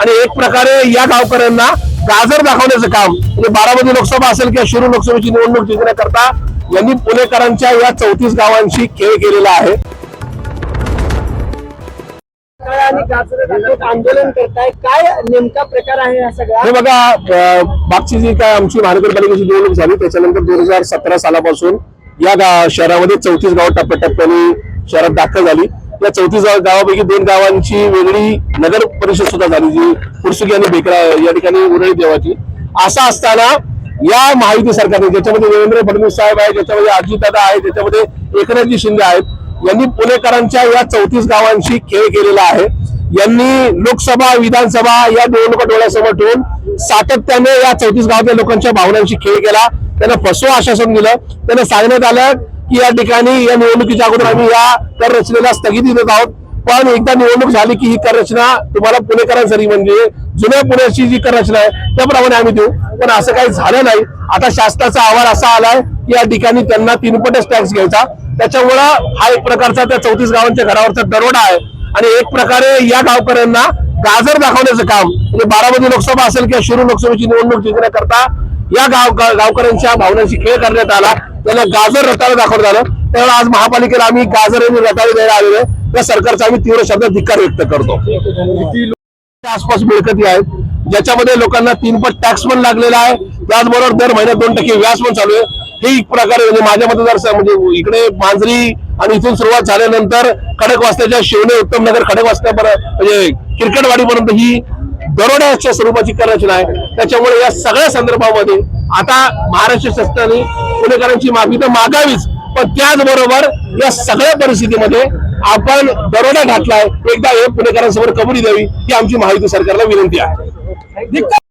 आणि एक प्रकारे या गावकऱ्यांना गाजर दाखवण्याचं काम म्हणजे बारामती लोकसभा असेल किंवा शिरूर लोकसभेची निवडणूक जिंकण्याकरता यांनी पुणेकरांच्या या चौतीस गावांशी खेळ केलेला आहे. आंदोलन करताय काय नेमका प्रकार आहे हा सगळा हे बघा अ, मागची जी काय आमची महानगरपालिकेची निवडणूक झाली त्याच्यानंतर दोन हजार सतरा सालापासून या गा शहरामध्ये चौतीस गाव टप्प्याटप्प्याने शहरात दाखल झाली. या चौतीस गावापैकी दोन गावांची वेगळी नगर परिषद सुद्धा झाली जी पुरसुकी आणि बेकरा या ठिकाणी उरळी देवाची. असं असताना या महायुती सरकारने ज्याच्यामध्ये देवेंद्र फडणवीस साहेब आहे ज्याच्यामध्ये अजितदादा आहे ज्याच्यामध्ये एकनाथजी शिंदे आहेत यांनी पुणेकरांच्या या चौतीस गावांशी खेळ केलेला आहे. यांनी लोकसभा विधानसभा या निवडणुका डोळ्यासमोर ठेवून सातत्याने या चौतीस गावातल्या लोकांच्या भावनांशी खेळ केला. त्यांना फसवं आश्वासन दिलं. त्यांना सांगण्यात आलं की या ठिकाणी या निवडणुकीच्या अगोदर आम्ही या कर रचनेला स्थगिती देत आहोत. पण एकदा निवडणूक झाली की ही कर रचना तुम्हाला पुणेकरांसाठी म्हणजे जुन्या पुण्याची जी कर रचना आहे त्याप्रमाणे आम्ही देऊ. पण असं काही झालं नाही. आता शासनाचा अहवाल असा आलाय की या ठिकाणी त्यांना तीनपटच टॅक्स घ्यायचा. त्याच्यामुळं हा एक प्रकारचा त्या चौतीस गावांच्या घरावरचा दरोडा आहे. आणि एक प्रकारे या गावकऱ्यांना गाजर दाखवण्याचं काम म्हणजे बारामती लोकसभा असेल किंवा शिरूर लोकसभेची निवडणूक जिंकण्याकरता या गाव गावकऱ्यांच्या भावनांशी खेळ करण्यात आला. त्याला गाजर रताळं दाखवण्यात आलं. त्यामुळे आज महापालिकेला आम्ही गाजर आणि रताळे द्यायला आलेलो आहे. त्या सरकारचा आम्ही तीव्र शब्द धिक्कार व्यक्त करतो. आसपास मिळकती आहेत. ज्याच्यामध्ये लोकांना तीनपट टॅक्स पण लागलेला आहे. त्याचबरोबर दर महिन्यात दोन टक्के व्याज पण चालू आहे. हे एक प्रकारे म्हणजे माझ्या मतदार म्हणजे इकडे मांजरी आणि इथून सुरुवात झाल्यानंतर खडकवासल्याच्या शिवणे उत्तम नगर खडकवासल्यापर्यंत म्हणजे किरकटवाडीपर्यंत ही दरोड्याच्या स्वरूपाची कररचना आहे. त्याच्यामुळे या सगळ्या संदर्भामध्ये आता महाराष्ट्र शासनाने पुणेकरांची मागणी तर मागावीच पण त्याचबरोबर या सगळ्या परिस्थितीमध्ये आपण दरोडा घातलाय. एकदा हे पुणेकरांसमोर कबुली द्यावी ही आमची माहिती सरकारला विनंती आहे.